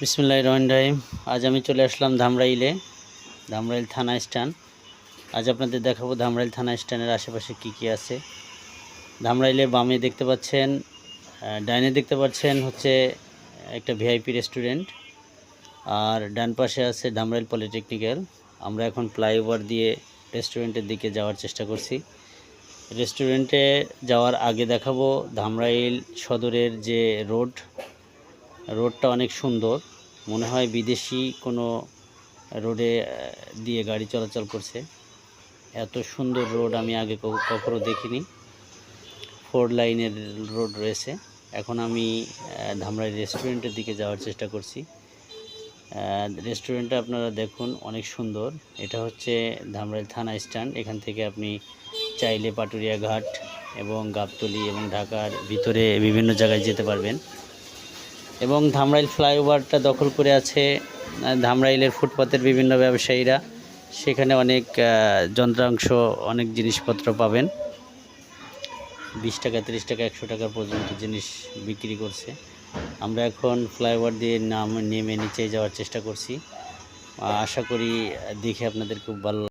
বিসমুল্লাহ রহমান রাহিম। আজ আমি চলে আসলাম ধামরাইলে, ধামরাইল থানা স্ট্যান্ড। আজ আপনাদের দেখাবো ধামরাইল থানা স্ট্যান্ডের আশেপাশে কি কি আছে। ধামরাইলে বামে দেখতে পাচ্ছেন ডাইনে দেখতে পাচ্ছেন হচ্ছে একটা ভিআইপি রেস্টুরেন্ট। আর ডান পাশে আছে ধামরাইল পলিটেকনিক্যাল। আমরা এখন ফ্লাইওভার দিয়ে রেস্টুরেন্টের দিকে যাওয়ার চেষ্টা করছি। রেস্টুরেন্টে যাওয়ার আগে দেখাবো ধামরাইল সদরের যে রোড রোডটা অনেক সুন্দর। মনে হয় বিদেশি কোনো রোডে দিয়ে গাড়ি চলাচল করছে। এত সুন্দর রোড আমি আগে কখনো দেখিনি। ফোর লাইনের রোড রয়েছে। এখন আমি ধামরাই রেস্টুরেন্টের দিকে যাওয়ার চেষ্টা করছি। রেস্টুরেন্টটা আপনারা দেখুন, অনেক সুন্দর। এটা হচ্ছে ধামরাই থানা স্ট্যান্ড। এখান থেকে আপনি চাইলে পাটুরিয়া ঘাট এবং গাবতলি এবং ঢাকার ভিতরে বিভিন্ন জায়গায় যেতে পারবেন। এবং ধামরাইল ফ্লাইওভারটা দখল করে আছে ধামরাইলের ফুটপাতের বিভিন্ন ব্যবসায়ীরা। সেখানে অনেক যন্ত্রাংশ, অনেক জিনিসপত্র পাবেন। বিশ টাকা, তিরিশ টাকা, একশো টাকা পর্যন্ত জিনিস বিক্রি করছে। আমরা এখন ফ্লাইওভার দিয়ে নাম, নেমে নিচে যাওয়ার চেষ্টা করছি। আশা করি দেখে আপনাদের খুব ভালো